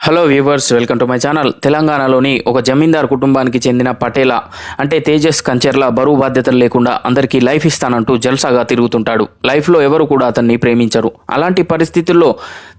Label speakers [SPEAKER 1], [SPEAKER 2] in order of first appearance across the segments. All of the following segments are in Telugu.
[SPEAKER 1] Hello viewers welcome to my channel తెలంగాణలోని ఒక జమీందార్ కుటుంబానికి చెందిన పటేల అంటే తేజస్ కంచెర్ల బరువు బాధ్యతలు లేకుండా అందరికీ లైఫ్ ఇస్తానంటూ జల్సాగా తిరుగుతుంటాడు. లైఫ్లో ఎవరు కూడా అతన్ని ప్రేమించరు. అలాంటి పరిస్థితుల్లో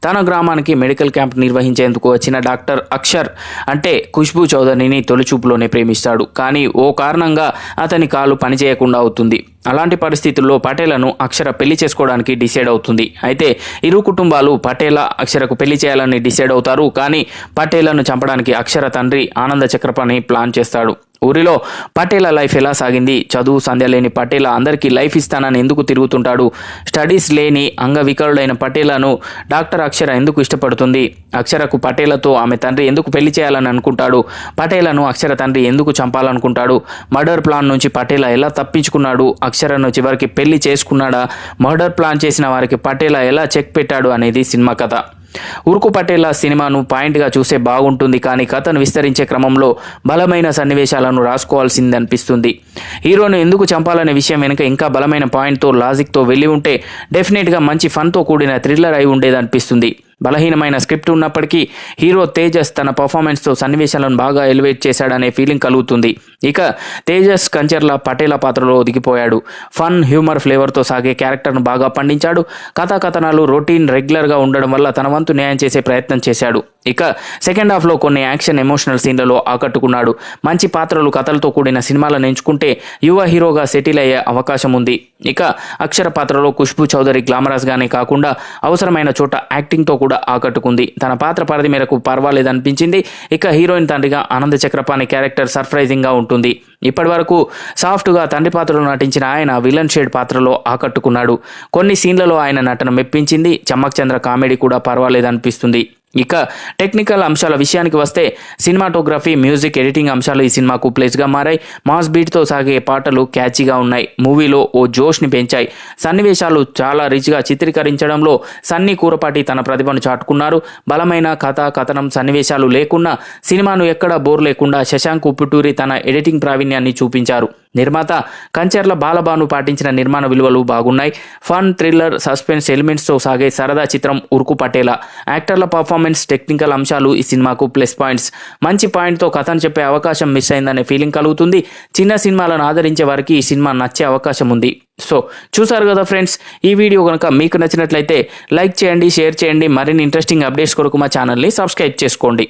[SPEAKER 1] తన గ్రామానికి మెడికల్ క్యాంప్ నిర్వహించేందుకు వచ్చిన డాక్టర్ అక్షర్ అంటే ఖుష్బూ చౌదరిని తొలిచూపులోనే ప్రేమిస్తాడు. కానీ ఓ కారణంగా అతని కాలు పనిచేయకుండా అవుతుంది. అలాంటి పరిస్థితుల్లో పటేలను అక్షర పెళ్ళి చేసుకోవడానికి డిసైడ్ అవుతుంది. అయితే ఇరు కుటుంబాలు పటేల అక్షరకు పెళ్ళి చేయాలని డిసైడ్ అవుతారు. కానీ పటేలను చంపడానికి అక్షర తండ్రి ఆనంద చక్రపాణి ప్లాన్ చేస్తాడు. ఊరిలో పటేల లైఫ్ ఎలా సాగింది? చదువు సంధ్య లేని పటేల అందరికీ లైఫ్ ఇస్తానని ఎందుకు తిరుగుతుంటాడు? స్టడీస్ లేని అంగవికలుడైన పటేలను డాక్టర్ అక్షర ఎందుకు ఇష్టపడుతుంది? అక్షరకు పటేలతో ఆమె తండ్రి ఎందుకు పెళ్ళి చేయాలని అనుకుంటాడు? పటేలను అక్షర తండ్రి ఎందుకు చంపాలనుకుంటాడు? మర్డర్ ప్లాన్ నుంచి పటేల ఎలా తప్పించుకున్నాడు? అక్షరను చివరికి పెళ్ళి చేసుకున్నాడా? మర్డర్ ప్లాన్ చేసిన వారికి పటేల ఎలా చెక్ పెట్టాడు అనేది సినిమా కథ. ఉరుకు పటేల సినిమాను పాయింట్గా చూసే బాగుంటుంది కానీ కథను విస్తరించే క్రమంలో బలమైన సన్నివేశాలను రాసుకోవాల్సింది అనిపిస్తుంది హీరోను ఎందుకు చంపాలనే విషయం వెనుక ఇంకా బలమైన పాయింట్తో లాజిక్తో వెళ్ళి ఉంటే డెఫినెట్గా మంచి ఫన్తో కూడిన థ్రిల్లర్ అయి ఉండేది అనిపిస్తుంది బలహీనమైన స్క్రిప్ట్ ఉన్నప్పటికీ హీరో తేజస్ తన పర్ఫార్మెన్స్తో సన్నివేశాలను బాగా ఎలివేట్ చేశాడనే ఫీలింగ్ కలుగుతుంది. ఇక తేజస్ కంచర్ల పటేల పాత్రలో ఒదిగిపోయాడు. ఫన్ హ్యూమర్ ఫ్లేవర్తో సాగే క్యారెక్టర్ను బాగా పండించాడు. కథాకథనాలు రొటీన్ రెగ్యులర్గా ఉండడం వల్ల తన వంతు న్యాయం చేసే ప్రయత్నం చేశాడు. ఇక సెకండ్ హాఫ్లో కొన్ని యాక్షన్ ఎమోషనల్ సీన్లలో ఆకట్టుకున్నాడు. మంచి పాత్రలు కథలతో కూడిన సినిమాలను ఎంచుకుంటే యువ హీరోగా సెటిల్ అయ్యే అవకాశం ఉంది. ఇక అక్షర పాత్రలో ఖుష్బూ చౌదరి గ్లామరస్గానే కాకుండా అవసరమైన చోట యాక్టింగ్తో కూడా ఆకట్టుకుంది. తన పాత్ర పరిధి మేరకు పర్వాలేదనిపించింది ఇక హీరోయిన్ తండ్రిగా ఆనంద చక్రపాణి క్యారెక్టర్ సర్ప్రైజింగ్గా ఉంటుంది. ఇప్పటి వరకు సాఫ్ట్గా తండ్రి పాత్రలో నటించిన ఆయన విలన్ షేడ్ పాత్రలో ఆకట్టుకున్నాడు. కొన్ని సీన్లలో ఆయన నటన మెప్పించింది. చమ్మక్ చంద్ర కామెడీ కూడా పర్వాలేదనిపిస్తుంది ఇక టెక్నికల్ అంశాల విషయానికి వస్తే సినిమాటోగ్రఫీ మ్యూజిక్ ఎడిటింగ్ అంశాలు ఈ సినిమాకు ప్లేస్గా మారాయి. మాస్ బీట్తో సాగే పాటలు క్యాచీగా ఉన్నాయి. మూవీలో ఓ జోష్ని పెంచాయి. సన్నివేశాలు చాలా రిచ్గా చిత్రీకరించడంలో సన్నీ కూరపాటి తన ప్రతిభను చాటుకున్నారు. బలమైన కథ కథనం సన్నివేశాలు లేకున్నా సినిమాను ఎక్కడా బోర్ లేకుండా శశాంక్ ఉప్పుటూరి తన ఎడిటింగ్ ప్రావీణ్యాన్ని చూపించారు. నిర్మాత కంచెర్ల బాలబాను పాటించిన నిర్మాణ విలువలు బాగున్నాయి. ఫన్ థ్రిల్లర్ సస్పెన్స్ ఎలిమెంట్స్తో సాగే సరదా చిత్రం ఉరుకు పటేలా యాక్టర్ల పర్ఫార్మెన్స్ టెక్నికల్ అంశాలు ఈ సినిమాకు ప్లస్ పాయింట్స్ మంచి పాయింట్తో కథను చెప్పే అవకాశం మిస్ అయిందనే ఫీలింగ్ కలుగుతుంది. చిన్న సినిమాలను ఆదరించే వారికి ఈ సినిమా నచ్చే అవకాశం ఉంది. సో చూసారు కదా ఫ్రెండ్స్ ఈ వీడియో కనుక మీకు నచ్చినట్లయితే లైక్ చేయండి షేర్ చేయండి. మరిన్ని ఇంట్రెస్టింగ్ అప్డేట్స్ కొరకు మా ఛానల్ని సబ్స్క్రైబ్ చేసుకోండి.